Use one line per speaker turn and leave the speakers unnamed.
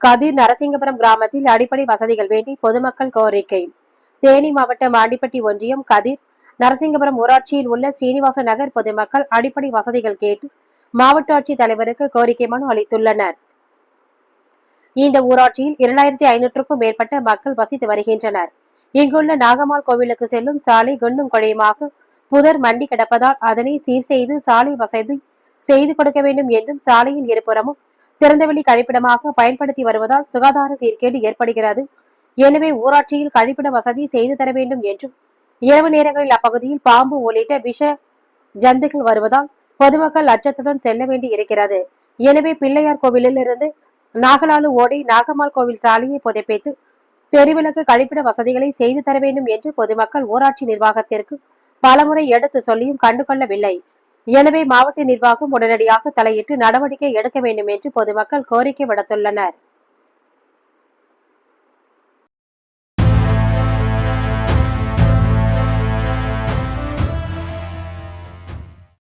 கதிர் நரசிங்கபுரம் கிராமத்தில் அடிப்படை வசதிகள் வேண்டி பொதுமக்கள் கோரிக்கை. தேனி மாவட்டம் ஆண்டிப்பட்டி ஒன்றியம் கதிர் நரசிங்கபுரம் ஊராட்சியில் உள்ள ஸ்ரீனிவாச நகர் பொதுமக்கள் அடிப்படை வசதிகள் கேட்டு மாவட்ட ஆட்சித் தலைவருக்கு கோரிக்கை மனு அளித்துள்ளனர். இந்த ஊராட்சியில் இரண்டாயிரத்தி ஐநூற்றுக்கும் மேற்பட்ட மக்கள் வசித்து வருகின்றனர். இங்குள்ள நாகம்மாள் கோவிலுக்கு செல்லும் சாலை குண்டும் குழையுமாக புதர் மண்டி கிடப்பதால் அதனை சீர் செய்து சாலை வசதி செய்து கொடுக்க வேண்டும் என்றும் சாலையின் இருபுறமும் திறந்தவெளி கழிப்பிடமாக பயன்படுத்தி வருவதால் சுகாதார சீர்கேடு ஏற்படுகிறது. எனவே ஊராட்சியில் கழிப்பிட வசதி செய்து தர வேண்டும் என்றும் இரவு நேரங்களில் அப்பகுதியில் பாம்பு உள்ளிட்ட விஷ ஜந்துகள் வருவதால் பொதுமக்கள் அச்சத்துடன் செல்ல வேண்டி இருக்கிறது. எனவே பிள்ளையார் கோவிலிலிருந்து நாகலாலு ஓடி நாகம்மாள் கோவில் சாலையை புதைப்பித்து தெருவிளக்கு கழிப்பிட வசதிகளை செய்து தர வேண்டும் என்று பொதுமக்கள் ஊராட்சி நிர்வாகத்திற்கு பலமுறை எடுத்து சொல்லியும் கண்டுகொள்ளவில்லை. எனவே மாவட்ட நிர்வாகம் உடனடியாக தலையிட்டு நடவடிக்கை எடுக்க வேண்டும் என்று பொதுமக்கள் கோரிக்கை விடுத்துள்ளனர்.